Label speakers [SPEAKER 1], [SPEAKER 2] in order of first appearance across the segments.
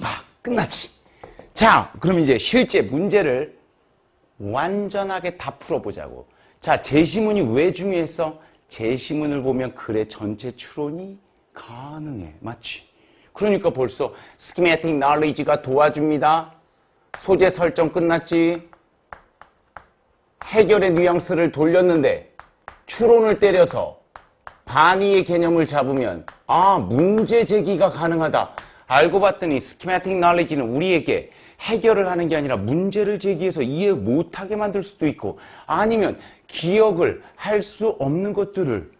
[SPEAKER 1] 파악 끝났지. 자, 그럼 이제 실제 문제를 완전하게 다 풀어보자고. 자, 제시문이 왜 중요했어? 제시문을 보면 글의 전체 추론이 가능해. 맞지? 그러니까 벌써 스키매틱 knowledge가 도와줍니다. 소재 설정 끝났지? 해결의 뉘앙스를 돌렸는데 추론을 때려서 반의의 개념을 잡으면 아 문제 제기가 가능하다. 알고 봤더니 스키매틱 knowledge는 우리에게 해결을 하는 게 아니라 문제를 제기해서 이해 못하게 만들 수도 있고 아니면 기억을 할 수 없는 것들을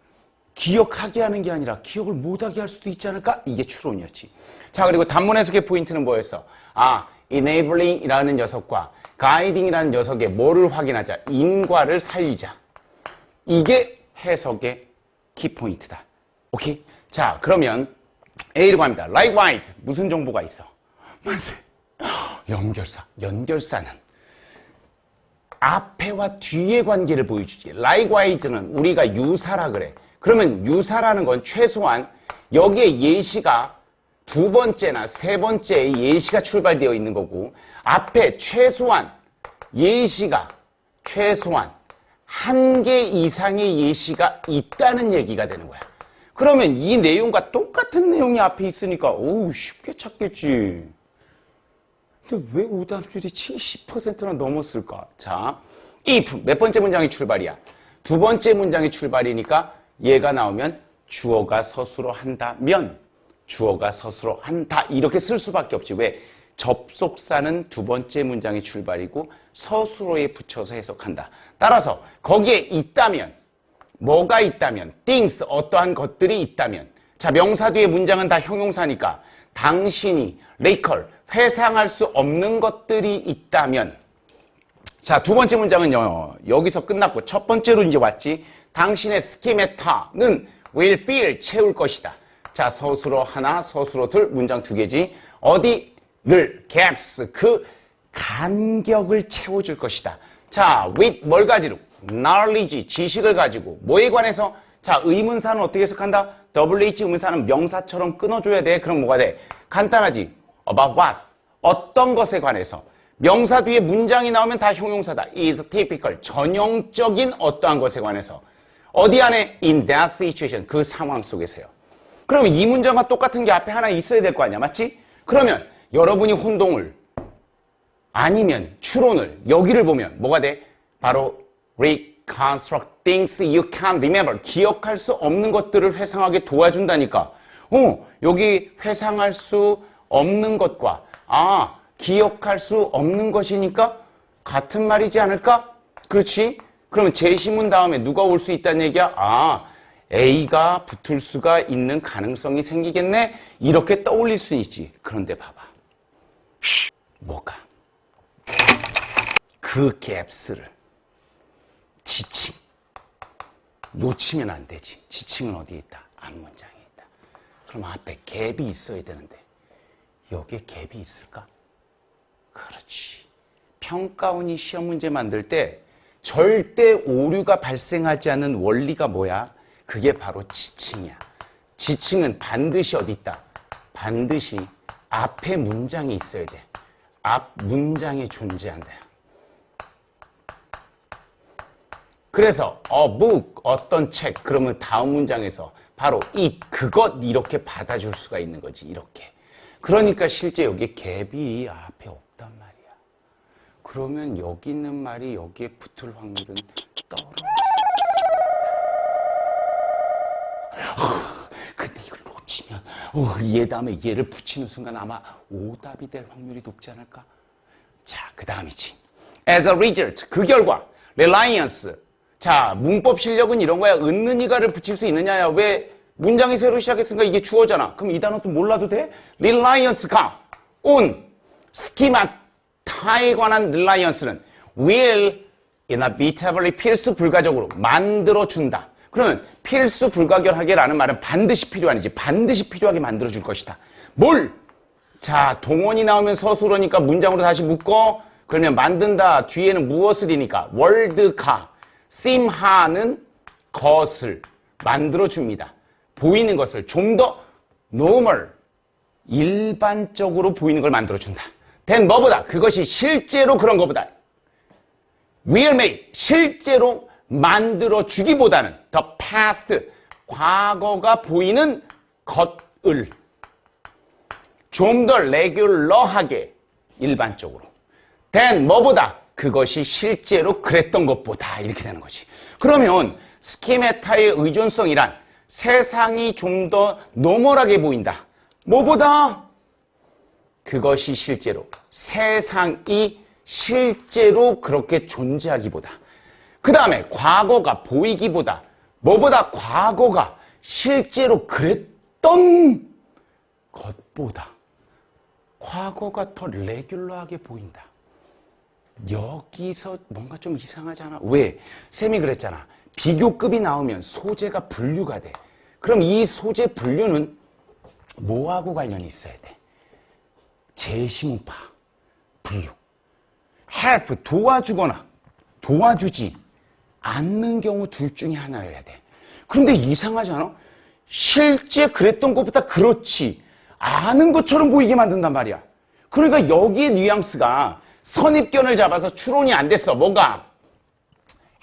[SPEAKER 1] 기억하게 하는 게 아니라 기억을 못하게 할 수도 있지 않을까? 이게 추론이었지. 자, 그리고 단문 해석의 포인트는 뭐였어? 아, enabling이라는 녀석과 guiding이라는 녀석의 뭐를 확인하자? 인과를 살리자. 이게 해석의 키포인트다. 오케이? 자, 그러면 A로 갑니다. likewise. 무슨 정보가 있어? 맞아. 연결사. 연결사는 앞에와 뒤의 관계를 보여주지. likewise,는 우리가 유사라 그래. 그러면 유사라는 건 최소한 여기에 예시가 두 번째나 세 번째 예시가 출발되어 있는 거고 앞에 최소한 예시가 최소한 한 개 이상의 예시가 있다는 얘기가 되는 거야. 그러면 이 내용과 똑같은 내용이 앞에 있으니까 오우 쉽게 찾겠지. 근데 왜 오답률이 70%나 넘었을까? 자, if 몇 번째 문장의 출발이야? 두 번째 문장의 출발이니까 얘가 나오면 주어가 서술어 한다면 주어가 서술어 한다 이렇게 쓸 수밖에 없지. 왜? 접속사는 두 번째 문장의 출발이고 서술어에 붙여서 해석한다. 따라서 거기에 있다면 뭐가 있다면 things 어떠한 것들이 있다면. 자 명사 뒤에 문장은 다 형용사니까 당신이 recall 회상할 수 없는 것들이 있다면. 자 두 번째 문장은요 여기서 끝났고 첫 번째로 이제 왔지. 당신의 스키메타는 will fill 채울 것이다. 자 서술어 하나 서술어 둘 문장 두 개지. 어디를 gaps 그 간격을 채워줄 것이다. 자 with 뭘 가지고 knowledge 지식을 가지고 뭐에 관해서? 자 의문사는 어떻게 해석한다? WH 의문사는 명사처럼 끊어줘야 돼. 그럼 뭐가 돼? 간단하지. About what? 어떤 것에 관해서? 명사 뒤에 문장이 나오면 다 형용사다. Is typical. 전형적인 어떠한 것에 관해서. 어디 안에? In that situation. 그 상황 속에서요. 그러면 이 문장과 똑같은 게 앞에 하나 있어야 될 거 아니야. 맞지? 그러면 여러분이 혼동을 아니면 추론을 여기를 보면 뭐가 돼? 바로 reconstruct things you can't remember. 기억할 수 없는 것들을 회상하게 도와준다니까. 어, 여기 회상할 수 없는 것과 아, 기억할 수 없는 것이니까 같은 말이지 않을까? 그렇지? 그러면 제시문 다음에 누가 올 수 있다는 얘기야? 아, A가 붙을 수가 있는 가능성이 생기겠네? 이렇게 떠올릴 수 있지. 그런데 봐봐. 쉬, 뭐가? 그 갭스를 지칭. 놓치면 안 되지. 지칭은 어디에 있다? 앞문장에 있다. 그럼 앞에 갭이 있어야 되는데 여기에 갭이 있을까? 그렇지. 평가원이 시험 문제 만들 때 절대 오류가 발생하지 않는 원리가 뭐야? 그게 바로 지칭이야. 지칭은 반드시 어디 있다? 반드시 앞에 문장이 있어야 돼. 앞 문장이 존재한다. 그래서 a book 어떤 책 그러면 다음 문장에서 바로 이 그것 이렇게 받아줄 수가 있는 거지 이렇게. 그러니까 실제 여기 갭이 앞에 없단 말이야. 그러면 여기 있는 말이 여기에 붙을 확률은 떨어져. 근데 이걸 놓치면 어, 얘 다음에 얘를 붙이는 순간 아마 오답이 될 확률이 높지 않을까? 자, 그 다음이지. As a result, 그 결과, reliance. 자, 문법 실력은 이런 거야. 은는 이가를 붙일 수 있느냐야. 왜 문장이 새로 시작했으니까 이게 주어잖아. 그럼 이 단어 또 몰라도 돼? reliance가 on 스키마타에 관한 reliance는 will inevitably 필수 불가적으로 만들어준다. 그러면 필수 불가결하게라는 말은 반드시 필요한이지 반드시 필요하게 만들어줄 것이다. 뭘? 자 동원이 나오면 서술어니까 문장으로 다시 묶어 그러면 만든다 뒤에는 무엇을이니까 월드카 심하는 것을 만들어줍니다. 보이는 것을 좀 더 normal 일반적으로 보이는 걸 만들어준다. 된 뭐보다 그것이 실제로 그런 것보다 real made 실제로 만들어 주기보다는 the past 과거가 보이는 것을 좀 더 레귤러하게 일반적으로 된 뭐보다 그것이 실제로 그랬던 것보다 이렇게 되는 거지. 그러면 스키메타의 의존성이란 세상이 좀 더 노멀하게 보인다. 뭐보다 그것이 실제로 세상이 실제로 그렇게 존재하기보다 그 다음에 과거가 보이기보다 뭐보다 과거가 실제로 그랬던 것보다 과거가 더 레귤러하게 보인다. 여기서 뭔가 좀 이상하지 않아? 왜? 쌤이 그랬잖아. 비교급이 나오면 소재가 분류가 돼. 그럼 이 소재 분류는 뭐하고 관련이 있어야 돼? 제시문파, 분류. help, 도와주거나 도와주지 않는 경우 둘 중에 하나여야 돼. 그런데 이상하지 않아? 실제 그랬던 것보다 그렇지. 아는 것처럼 보이게 만든단 말이야. 그러니까 여기에 뉘앙스가 선입견을 잡아서 추론이 안 됐어. 뭐가?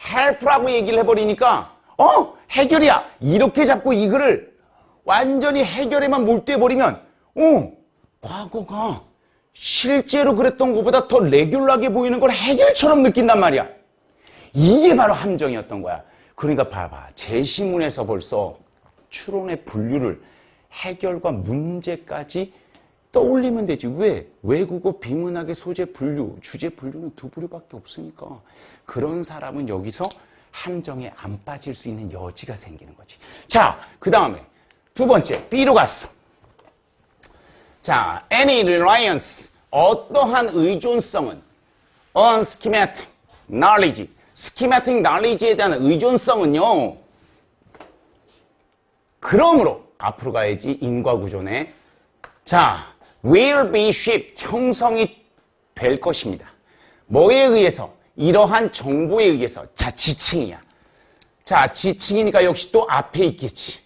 [SPEAKER 1] help라고 얘기를 해버리니까 어? 해결이야. 이렇게 잡고 이 글을 완전히 해결에만 몰두해버리면 어? 과거가 실제로 그랬던 것보다 더 레귤러하게 보이는 걸 해결처럼 느낀단 말이야. 이게 바로 함정이었던 거야. 그러니까 봐봐. 제시문에서 벌써 추론의 분류를 해결과 문제까지 떠올리면 되지. 왜? 외국어 비문학의 소재 분류, 주제 분류는 두 부류밖에 없으니까. 그런 사람은 여기서 함정에 안 빠질 수 있는 여지가 생기는 거지. 자, 그 다음에 두 번째, B로 갔어. 자, any reliance, 어떠한 의존성은 on schematic knowledge, schematic knowledge에 대한 의존성은요. 그러므로 앞으로 가야지 인과구조네. 자, will be shaped, 형성이 될 것입니다. 뭐에 의해서? 이러한 정보에 의해서. 자, 지칭이야. 자, 지칭이니까 역시 또 앞에 있겠지.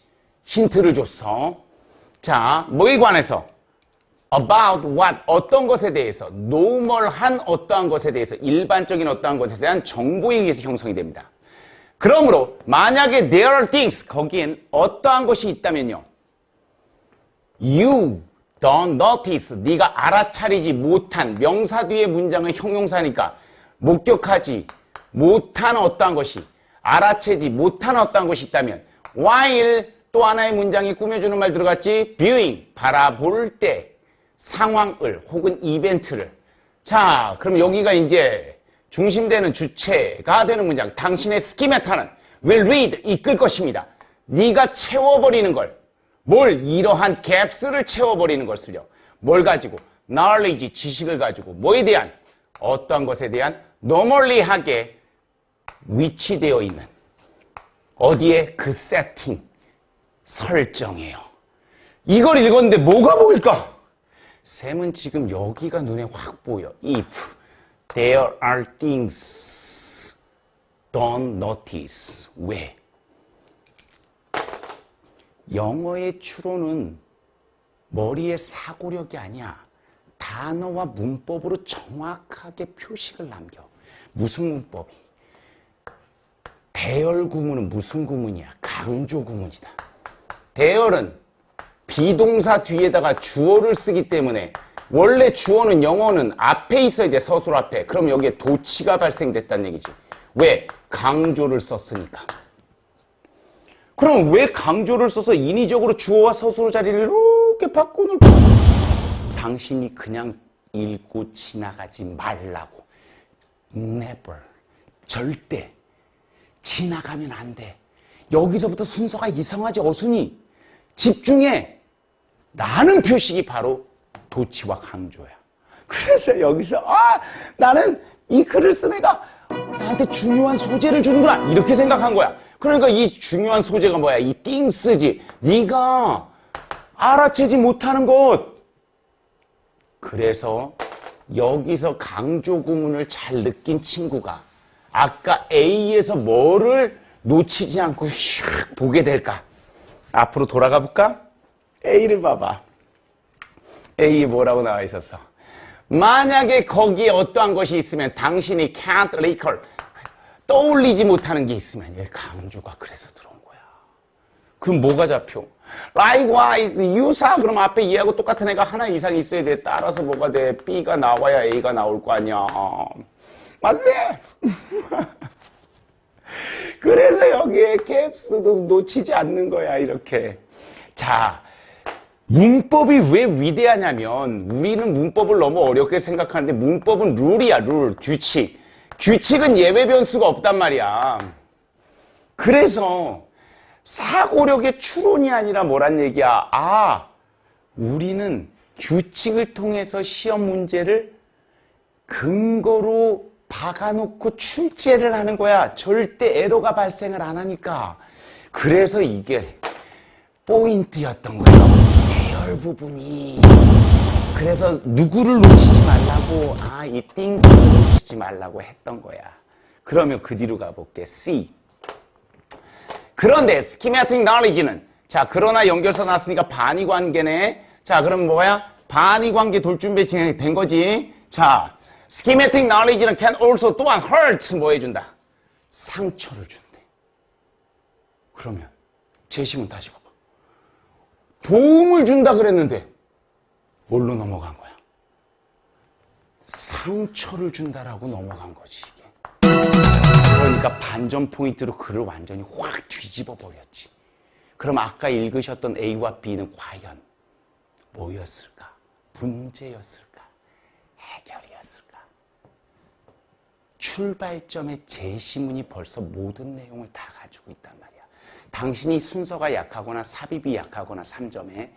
[SPEAKER 1] 힌트를 줬어. 자, 뭐에 관해서? about what, 어떤 것에 대해서, 노멀한 어떠한 것에 대해서, 일반적인 어떠한 것에 대한 정보에 의해서 형성이 됩니다. 그러므로 만약에 there are things, 거기엔 어떠한 것이 있다면요. you don't notice, 네가 알아차리지 못한 명사 뒤에 문장은 형용사니까 목격하지 못한 어떠한 것이 알아채지 못한 어떠한 것이 있다면 while 또 하나의 문장이 꾸며주는 말 들어갔지? viewing 바라볼 때 상황을 혹은 이벤트를. 자 그럼 여기가 이제 중심되는 주체가 되는 문장. 당신의 스키메타는 will read 이끌 것입니다. 네가 채워버리는 걸 뭘 이러한 갭스를 채워버리는 것을요 뭘 가지고 knowledge 지식을 가지고 뭐에 대한 어떠한 것에 대한 노멀리하게 위치되어 있는 어디에 그 세팅 설정이에요 이걸 읽었는데 뭐가 보일까? 샘은 지금 여기가 눈에 확 보여. If there are things don't notice. 왜? 영어의 추론은 머리의 사고력이 아니야. 단어와 문법으로 정확하게 표식을 남겨. 무슨 문법이? 대열 구문은 무슨 구문이야? 강조 구문이다. 대열은 비동사 뒤에다가 주어를 쓰기 때문에 원래 주어는 영어는 앞에 있어야 돼 서술 앞에 그럼 여기에 도치가 발생됐다는 얘기지 왜? 강조를 썼으니까 그럼 왜 강조를 써서 인위적으로 주어와 서술 자리를 이렇게 바꿔놓을까? 당신이 그냥 읽고 지나가지 말라고 never 절대 지나가면 안 돼 여기서부터 순서가 이상하지 어순이 집중해. 라는 표식이 바로 도치와 강조야. 그래서 여기서 아 나는 이 글을 쓴 애가 나한테 중요한 소재를 주는구나 이렇게 생각한 거야. 그러니까 이 중요한 소재가 뭐야? 이 띵스지. 네가 알아채지 못하는 것. 그래서 여기서 강조 구문을 잘 느낀 친구가 아까 A에서 뭐를 놓치지 않고 샥 보게 될까? 앞으로 돌아가 볼까? A를 봐봐. A에 뭐라고 나와 있었어? 만약에 거기에 어떠한 것이 있으면 당신이 can't recall 떠올리지 못하는 게 있으면 얘 강조가 그래서 들어온 거야. 그럼 뭐가 잡혀? likewise 유사 그럼 앞에 얘하고 똑같은 애가 하나 이상 있어야 돼. 따라서 뭐가 돼? B가 나와야 A가 나올 거 아니야. 맞지? 그래서 여기에 캡스도 놓치지 않는 거야 이렇게. 자, 문법이 왜 위대하냐면 우리는 문법을 너무 어렵게 생각하는데 문법은 룰이야 룰. 규칙. 규칙은 예외 변수가 없단 말이야. 그래서 사고력의 추론이 아니라 뭐란 얘기야? 아 우리는 규칙을 통해서 시험 문제를 근거로 박아놓고 출제를 하는 거야. 절대 에러가 발생을 안 하니까. 그래서 이게 포인트였던 거예요. 배열 부분이. 그래서 누구를 놓치지 말라고, 아, 이 띵스를 놓치지 말라고 했던 거야. 그러면 그 뒤로 가볼게. C. 그런데 스키매틱 knowledge는 자, 그러나 연결서 나왔으니까 반의 관계네. 자, 그럼 뭐야? 반의 관계 돌준비 진행된 거지. 자, schematic knowledge는 can also 또한 hurt 뭐 해준다? 상처를 준대. 그러면 제시문 다시 봐봐. 도움을 준다 그랬는데 뭘로 넘어간 거야? 상처를 준다라고 넘어간 거지 이게. 그러니까 반전 포인트로 글을 완전히 확 뒤집어 버렸지. 그럼 아까 읽으셨던 A와 B는 과연 뭐였을까? 문제였을까? 해결이었을까? 출발점의 제시문이 벌써 모든 내용을 다 가지고 있단 말이야. 당신이 순서가 약하거나 삽입이 약하거나 3점에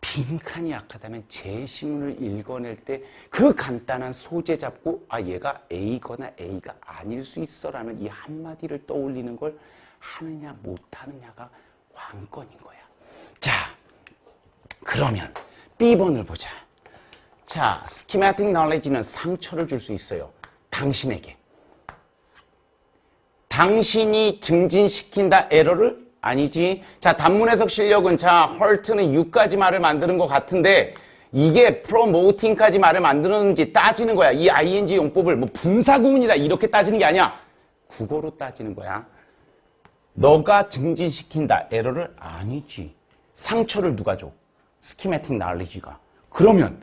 [SPEAKER 1] 빈칸이 약하다면 제시문을 읽어낼 때 그 간단한 소재 잡고 아 얘가 A거나 A가 아닐 수 있어라는 이 한마디를 떠올리는 걸 하느냐 못하느냐가 관건인 거야. 자, 그러면 B번을 보자. 자, 스키마틱 knowledge는 상처를 줄 수 있어요. 당신에게. 당신이 증진시킨다 에러를 아니지. 자, 단문 해석 실력은 자, 헐트는 6까지 말을 만드는 것 같은데 이게 프로모팅까지 말을 만드는지 따지는 거야. 이 ing 용법을 뭐 분사 구문이다 이렇게 따지는 게 아니야. 국어로 따지는 거야. 너가 증진시킨다 에러를 아니지. 상처를 누가 줘? 스키매틱 날리지가. 그러면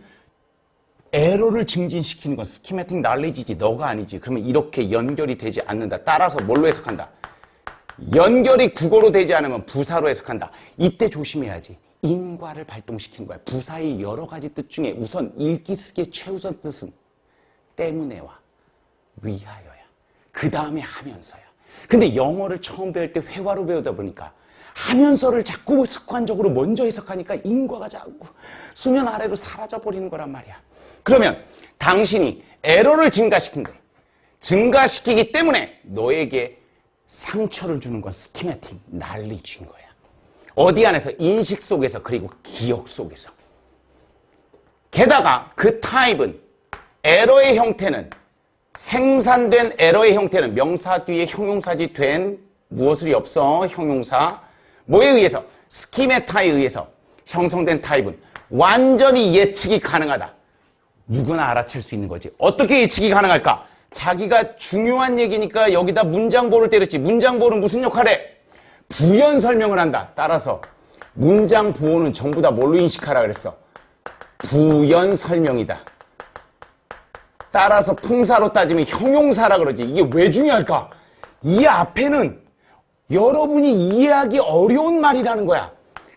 [SPEAKER 1] 에러를 증진시키는 건 스키매틱 날리지지 너가 아니지. 그러면 이렇게 연결이 되지 않는다. 따라서 뭘로 해석한다? 연결이 국어로 되지 않으면 부사로 해석한다. 이때 조심해야지. 인과를 발동시키는 거야. 부사의 여러 가지 뜻 중에 우선 읽기 쓰기의 최우선 뜻은 때문에와 위하여야. 그 다음에 하면서야. 근데 영어를 처음 배울 때 회화로 배우다 보니까 하면서를 자꾸 습관적으로 먼저 해석하니까 인과가 자꾸 수면 아래로 사라져 버리는 거란 말이야. 그러면 당신이 에러를 증가시킨대. 증가시키기 때문에 너에게 상처를 주는 건 스키매틱 난리진 거야. 어디 안에서 인식 속에서 그리고 기억 속에서. 게다가 그 타입은 에러의 형태는 생산된 에러의 형태는 명사 뒤에 형용사지 된 무엇을이 없어 형용사 뭐에 의해서 스키메타에 의해서 형성된 타입은 완전히 예측이 가능하다. 누구나 알아챌 수 있는 거지. 어떻게 예측이 가능할까? 자기가 중요한 얘기니까 여기다 문장보를 때렸지. 문장보는 무슨 역할에? 부연 설명을 한다. 따라서 문장 부호는 전부 다 뭘로 인식하라 그랬어? 부연 설명이다. 따라서 품사로 따지면 형용사라 그러지. 이게 왜 중요할까? 이 앞에는 여러분이 이해하기 어려운 말이라는 거야.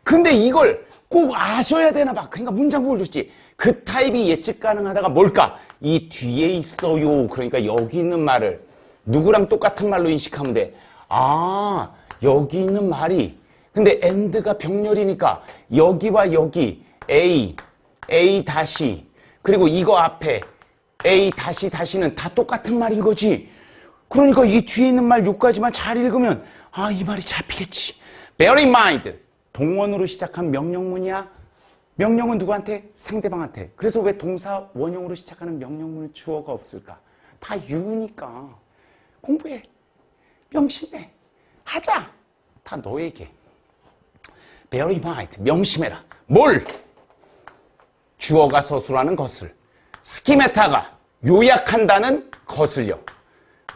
[SPEAKER 1] 근데 이걸 꼭 아셔야 되나 봐. 그러니까 문장부를 줬지. 그 타입이 예측 가능하다가 뭘까? 이 뒤에 있어요. 그러니까 여기 있는 말을 누구랑 똑같은 말로 인식하면 돼. 아, 여기 있는 말이. 근데 end가 병렬이니까 여기와 여기 A, A 다시 그리고 이거 앞에 A 다시 다시는 다 똑같은 말인 거지. 그러니까 이 뒤에 있는 말 요까지만 잘 읽으면 아, 이 말이 잡히겠지. Bear in mind. 동원으로 시작한 명령문이야. 명령은 누구한테? 상대방한테. 그래서 왜 동사 원형으로 시작하는 명령문은 주어가 없을까? 다 유니까. 공부해. 명심해. 하자. 다 너에게. Bear in mind. 명심해라. 뭘? 주어가 서술하는 것을 스키메타가 요약한다는 것을요.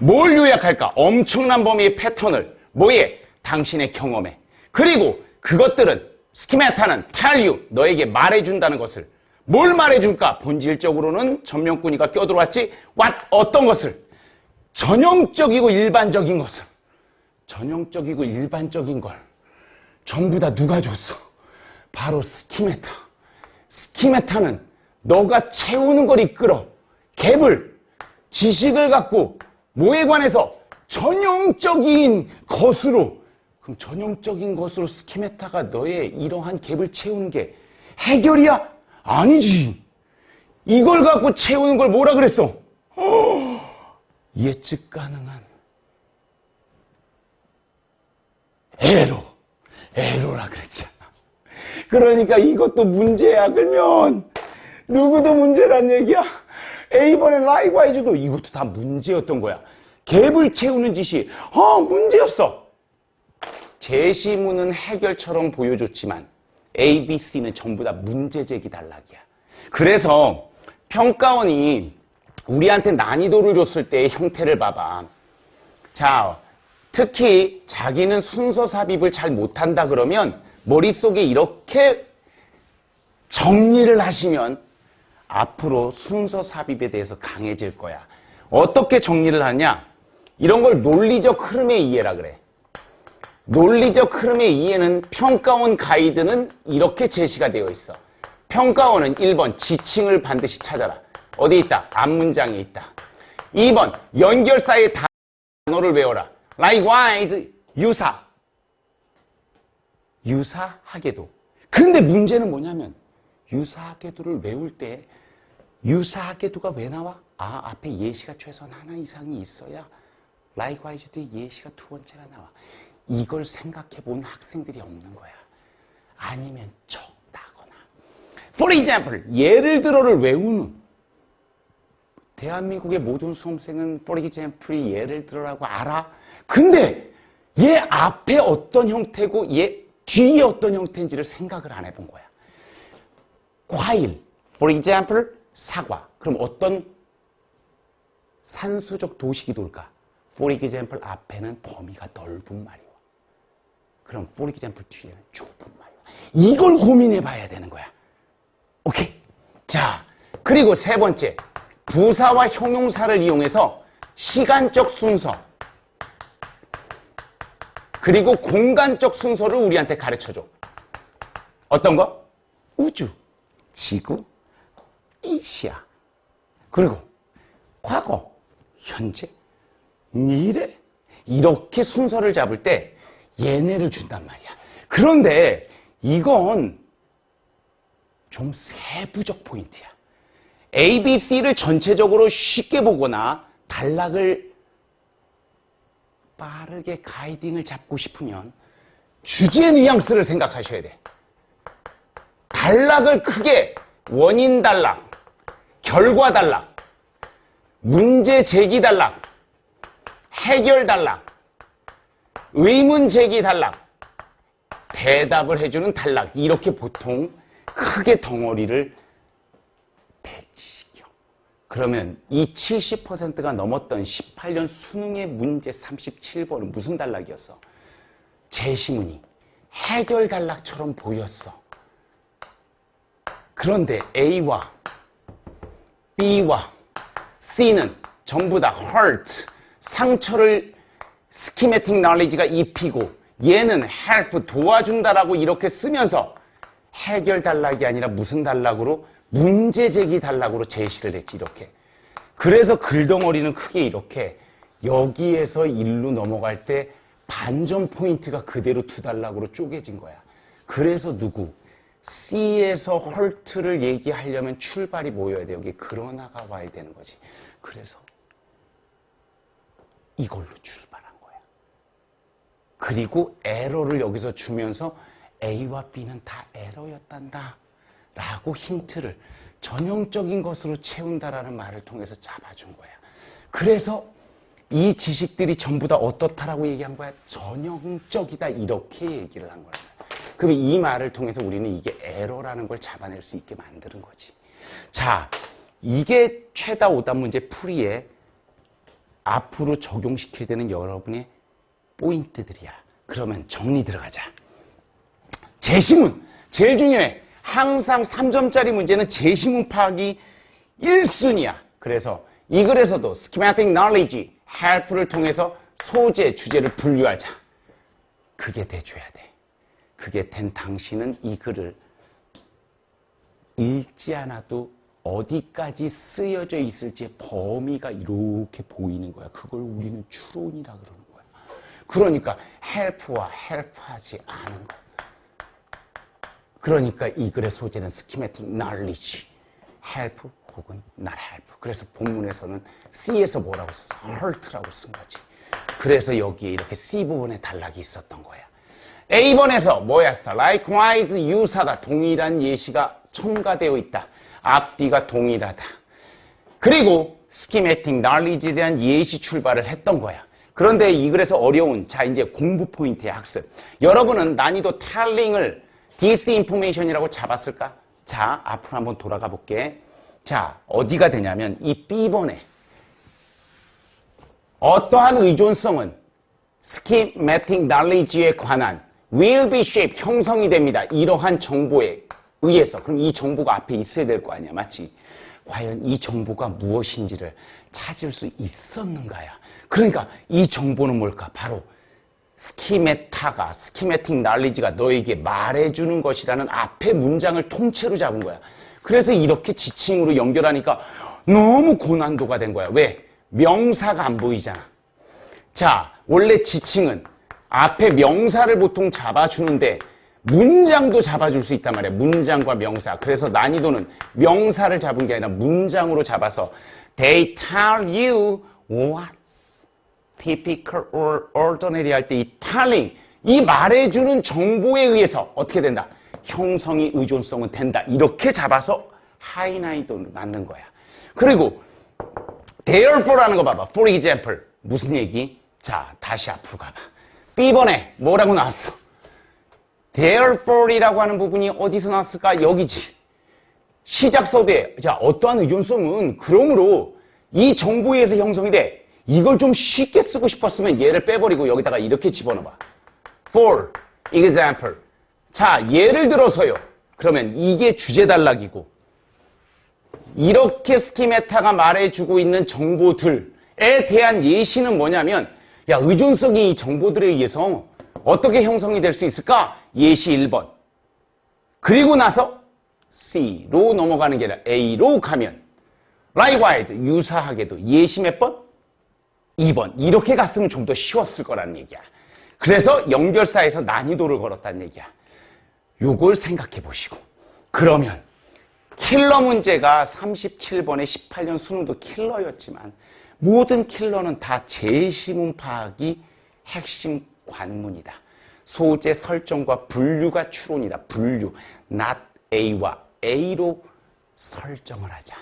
[SPEAKER 1] 뭘 요약할까? 엄청난 범위의 패턴을 뭐에? 당신의 경험에. 그리고 그것들은 스키메타는 you 너에게 말해준다는 것을 뭘 말해줄까? 본질적으로는 전명꾼이가 껴들어왔지. what 어떤 것을 전형적이고 일반적인 것을 전형적이고 일반적인 걸 전부 다 누가 줬어? 바로 스키메타. 스키메타는 너가 채우는 걸 이끌어 갭을 지식을 갖고 뭐에 관해서 전형적인 것으로 그럼 전형적인 것으로 스키메타가 너의 이러한 갭을 채우는 게 해결이야? 아니지. 이걸 갖고 채우는 걸 뭐라 그랬어? 어, 예측 가능한 에로, 에로라 그랬잖아. 그러니까 이것도 문제야. 그러면 누구도 문제란 얘기야. A번에 라이과이즈도 이것도 다 문제였던 거야. 갭을 채우는 짓이 어 문제였어. 제시문은 해결처럼 보여줬지만 A, B, C는 전부 다 문제 제기 단락이야. 그래서 평가원이 우리한테 난이도를 줬을 때의 형태를 봐봐. 자, 특히 자기는 순서 삽입을 잘 못한다 그러면 머릿속에 이렇게 정리를 하시면 앞으로 순서 삽입에 대해서 강해질 거야. 어떻게 정리를 하냐? 이런 걸 논리적 흐름의 이해라 그래. 논리적 흐름의 이해는 평가원 가이드는 이렇게 제시가 되어 있어. 평가원은 1번 지칭을 반드시 찾아라. 어디 있다? 앞문장에 있다. 2번 연결사의 단어를 외워라. likewise 유사. 유사하게도. 근데 문제는 뭐냐면 유사하게도를 외울 때 유사하게도가 왜 나와? 아, 앞에 예시가 최소한 하나 이상이 있어야 likewise 도 예시가 두 번째가 나와. 이걸 생각해 본 학생들이 없는 거야. 아니면 적다거나. For example, 예를 들어를 외우는 대한민국의 모든 수험생은 for example이 예를 들어라고 알아. 근데 얘 앞에 어떤 형태고 얘 뒤에 어떤 형태인지를 생각을 안 해본 거야. 과일, for example, 사과. 그럼 어떤 산수적 도식이 돌까? for example 앞에는 범위가 넓은 말이야. 그럼 for example 뒤에는 좁은 말이야. 이걸 고민해 봐야 되는 거야. 오케이. 자, 그리고 세 번째. 부사와 형용사를 이용해서 시간적 순서, 그리고 공간적 순서를 우리한테 가르쳐 줘. 어떤 거? 우주, 지구, 이시야. 그리고 과거, 현재, 미래. 이렇게 순서를 잡을 때 얘네를 준단 말이야. 그런데 이건 좀 세부적 포인트야. A, B, C를 전체적으로 쉽게 보거나 단락을 빠르게 가이딩을 잡고 싶으면 주제 뉘앙스를 생각하셔야 돼. 단락을 크게 원인 단락, 결과 단락, 문제 제기 단락, 해결 단락, 의문 제기 단락, 대답을 해주는 단락 이렇게 보통 크게 덩어리를 배치시켜. 그러면 이 70%가 넘었던 18년 수능의 문제 37번은 무슨 단락이었어? 제시문이 해결 단락처럼 보였어. 그런데 A와 B와 C는 전부 다 hurt, 상처를 스키매틱 knowledge가 입히고 얘는 help, 도와준다라고 이렇게 쓰면서 해결 단락이 아니라 무슨 단락으로 문제 제기 단락으로 제시를 했지 이렇게. 그래서 글덩어리는 크게 이렇게 여기에서 일로 넘어갈 때 반전 포인트가 그대로 두 단락으로 쪼개진 거야. 그래서 누구? C에서 헐트를 얘기하려면 출발이 모여야 돼. 여기 그러나가 와야 되는 거지. 그래서 이걸로 거야. 그리고 에러를 여기서 주면서 A와 B는 다 에러였단다. 라고 힌트를 전형적인 것으로 채운다라는 말을 통해서 잡아준 거야. 그래서 이 지식들이 전부 다 어떻다라고 얘기한 거야? 전형적이다. 이렇게 얘기를 한 거야. 그럼 이 말을 통해서 우리는 이게 에러라는 걸 잡아낼 수 있게 만드는 거지. 자, 이게 최다 오답 문제 풀이에 앞으로 적용시켜야 되는 여러분의 포인트들이야. 그러면 정리 들어가자. 제시문 제일 중요해. 항상 3점짜리 문제는 제시문 파악이 1순위야. 그래서 이 글에서도 schematic knowledge, help를 통해서 소재, 주제를 분류하자. 그게 돼줘야 돼. 그게 된 당신은 이 글을 읽지 않아도 어디까지 쓰여져 있을지의 범위가 이렇게 보이는 거야. 그걸 우리는 추론이라 그러는 거야. 그러니까 help와 help하지 않은 거. 그러니까 이 글의 소재는 schematic knowledge, help 혹은 not help. 그래서 본문에서는 C에서 뭐라고 썼어? hurt라고 쓴 거지. 그래서 여기에 이렇게 C 부분에 단락이 있었던 거야. A번에서 뭐였어? likewise 유사다. 동일한 예시가 첨가되어 있다. 앞뒤가 동일하다. 그리고 schematic knowledge에 대한 예시 출발을 했던 거야. 그런데 이 글에서 어려운 자 이제 공부 포인트의 학습. 여러분은 난이도 텔링을 disinformation이라고 잡았을까? 자 앞으로 한번 돌아가 볼게. 자 어디가 되냐면 이 B번에 어떠한 의존성은 schematic knowledge에 관한 will be shaped 형성이 됩니다. 이러한 정보에 의해서 그럼 이 정보가 앞에 있어야 될 거 아니야, 맞지? 과연 이 정보가 무엇인지를 찾을 수 있었는가야. 그러니까 이 정보는 뭘까? 바로 스키메타가 스키메틱 날리지가 너에게 말해주는 것이라는 앞에 문장을 통째로 잡은 거야. 그래서 이렇게 지칭으로 연결하니까 너무 고난도가 된 거야. 왜? 명사가 안 보이잖아. 자, 원래 지칭은 앞에 명사를 보통 잡아주는데 문장도 잡아줄 수 있단 말이야. 문장과 명사. 그래서 난이도는 명사를 잡은 게 아니라 문장으로 잡아서 They tell you what's typical or ordinary 할 때 이 telling, 이 말해주는 정보에 의해서 어떻게 된다? 형성이 의존성은 된다. 이렇게 잡아서 하이 난이도로 낳는 거야. 그리고 therefore라는 거 봐봐. For example. 무슨 얘기? 자, 다시 앞으로 가봐. B번에 뭐라고 나왔어? Therefore이라고 하는 부분이 어디서 나왔을까? 여기지. 시작 서두에 자 어떠한 의존성은 그러므로 이 정보에 의해서 형성이 돼. 이걸 좀 쉽게 쓰고 싶었으면 얘를 빼버리고 여기다가 이렇게 집어넣어봐. For example. 자 예를 들어서요. 그러면 이게 주제 단락이고 이렇게 스키메타가 말해주고 있는 정보들에 대한 예시는 뭐냐면 야 의존성이 이 정보들에 의해서 어떻게 형성이 될 수 있을까? 예시 1번. 그리고 나서 C로 넘어가는 게 아니라 A로 가면 likewise 유사하게도 예시 몇 번? 2번. 이렇게 갔으면 좀 더 쉬웠을 거라는 얘기야. 그래서 연결사에서 난이도를 걸었다는 얘기야. 요걸 생각해 보시고. 그러면 킬러 문제가 37번에 18년 수능도 킬러였지만 모든 킬러는 다 제시문 파악이 핵심 관문이다. 소재 설정과 분류가 추론이다. 분류. not A와 A로 설정을 하자.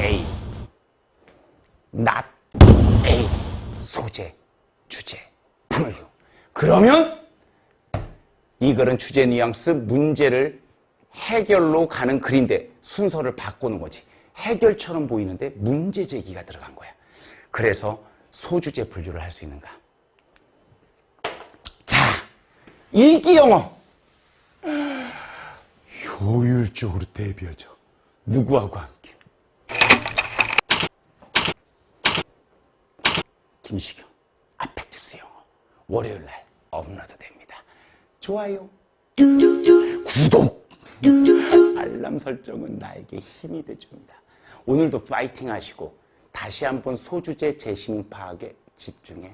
[SPEAKER 1] A. not A. 소재, 주제, 분류. 그러면 이 글은 주제 뉘앙스 문제를 해결로 가는 글인데 순서를 바꾸는 거지. 해결처럼 보이는데 문제 제기가 들어간 거야. 그래서 소주제 분류를 할 수 있는가? 자, 읽기 영어. 효율적으로 대비하죠. 누구하고 함께? 김시경, 아펙투스 영어. 월요일 날 업로드 됩니다. 좋아요. 구독. 알람 설정은 나에게 힘이 돼줍니다. 오늘도 파이팅 하시고 다시 한번 소주제 재심 파악에 집중해